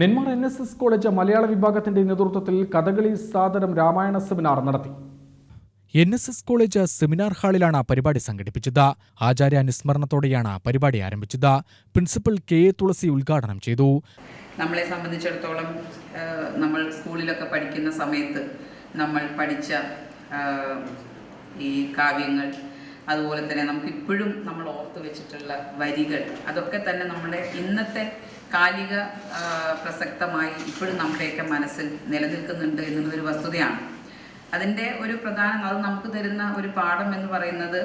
Nenmara N S S college മലയാള വിഭാഗത്തിന്റെ നേതൃത്വത്തിൽ കഥകളി സാദരം രാമായണ സെമിനാർ നടത്തി. N S S college seminar ഹാളിലാണ് പരിപാടി സംഘടിപ്പിച്ചത്. ആചാര്യ അനുസ്മരണത്തോടെയാണ് പരിപാടി ആരംഭിച്ചത്. പ്രിൻസിപ്പൽ കെ എ തുളസി ഉദ്ഘാടനം ചെയ്തു. നമ്മളെ സംബന്ധിച്ചിടത്തോളം നമ്മൾ സ്കൂളിലൊക്കെ പഠിക്കുന്ന സമയത്ത് നമ്മൾ പഠിച്ച ഈ കാവ്യങ്ങൾ അതുപോലെ തന്നെ നമുക്ക് ഇപ്പോഴും നമ്മൾ ഓർത്ത് വെച്ചിട്ടുള്ള വരികൾ. അതൊക്കെ തന്നെ നമ്മുടെ ഇന്നത്തെ കാലിക പ്രസക്തമായി ഇപ്പോഴും നമ്മുടെയൊക്കെ മനസ്സിൽ നിലനിൽക്കുന്നുണ്ട് എന്നുള്ളൊരു വസ്തുതയാണ്. അതിന്റെ ഒരു പ്രധാന അത് നമുക്ക് തരുന്ന ഒരു പാഠം എന്ന് പറയുന്നത്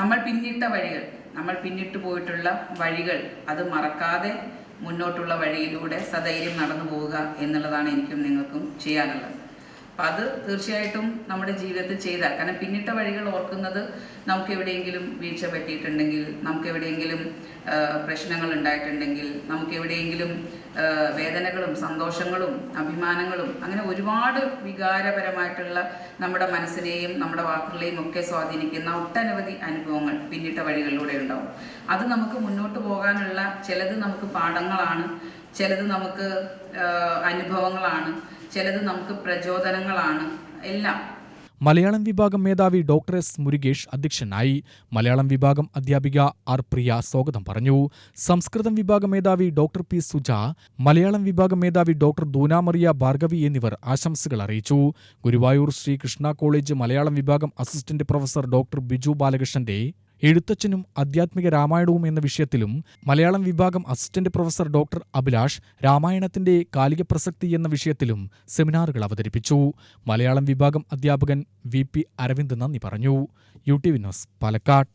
നമ്മൾ പിന്നിട്ട വഴികൾ നമ്മൾ പിന്നിട്ട് പോയിട്ടുള്ള വഴികൾ അത് മറക്കാതെ മുന്നോട്ടുള്ള വഴിയിലൂടെ സധൈര്യം നടന്നു പോവുക എന്നുള്ളതാണ് എനിക്കും നിങ്ങൾക്കും ചെയ്യാനുള്ളത്. അപ്പം അത് തീർച്ചയായിട്ടും നമ്മുടെ ജീവിതത്തിൽ ചെയ്താൽ. കാരണം പിന്നിട്ട വഴികൾ ഓർക്കുന്നത് നമുക്ക് എവിടെയെങ്കിലും വീഴ്ച പറ്റിയിട്ടുണ്ടെങ്കിൽ നമുക്ക് എവിടെയെങ്കിലും പ്രശ്നങ്ങൾ ഉണ്ടായിട്ടുണ്ടെങ്കിൽ നമുക്ക് എവിടെയെങ്കിലും വേദനകളും സന്തോഷങ്ങളും അഭിമാനങ്ങളും അങ്ങനെ ഒരുപാട് വികാരപരമായിട്ടുള്ള നമ്മുടെ മനസ്സിനെയും നമ്മുടെ വാക്കുകളെയും ഒക്കെ സ്വാധീനിക്കുന്ന ഒട്ടനവധി അനുഭവങ്ങൾ പിന്നിട്ട വഴികളിലൂടെ ഉണ്ടാവും. അത് നമുക്ക് മുന്നോട്ട് പോകാനുള്ള ചിലത് നമുക്ക് പാഠങ്ങളാണ്. ചിലത് നമുക്ക് അനുഭവങ്ങളാണ് ചിലത് നമുക്ക് പ്രചോദനങ്ങളാണ് എല്ലാം. മലയാളം വിഭാഗം മേധാവി ഡോക്ടർ എസ് മുരുകേഷ് അധ്യക്ഷനായി മലയാളം വിഭാഗം അധ്യാപിക ആർ പ്രിയ സ്വാഗതം പറഞ്ഞു. സംസ്കൃതം വിഭാഗം മേധാവി ഡോക്ടർ പി സുജ മലയാളം വിഭാഗം മേധാവി ഡോക്ടർ ദൂനാമറിയ ഭാർഗവി എന്നിവർ ആശംസകൾ അറിയിച്ചു. ഗുരുവായൂർ ശ്രീകൃഷ്ണ കോളേജ് മലയാളം വിഭാഗം അസിസ്റ്റന്റ് പ്രൊഫസർ ഡോക്ടർ ബിജു ബാലകൃഷ്ണന്റെ എഴുത്തച്ഛനും ആധ്യാത്മിക രാമായണവും എന്ന വിഷയത്തിലും മലയാളം വിഭാഗം അസിസ്റ്റന്റ് പ്രൊഫസർ ഡോക്ടർ അഭിലാഷ് രാമായണത്തിന്റെ കാലിക പ്രസക്തി എന്ന വിഷയത്തിലും സെമിനാറുകൾ അവതരിപ്പിച്ചു. മലയാളം വിഭാഗം അധ്യാപകൻ വി പി അരവിന്ദ് നന്ദി പറഞ്ഞു. U T V news Palakkad.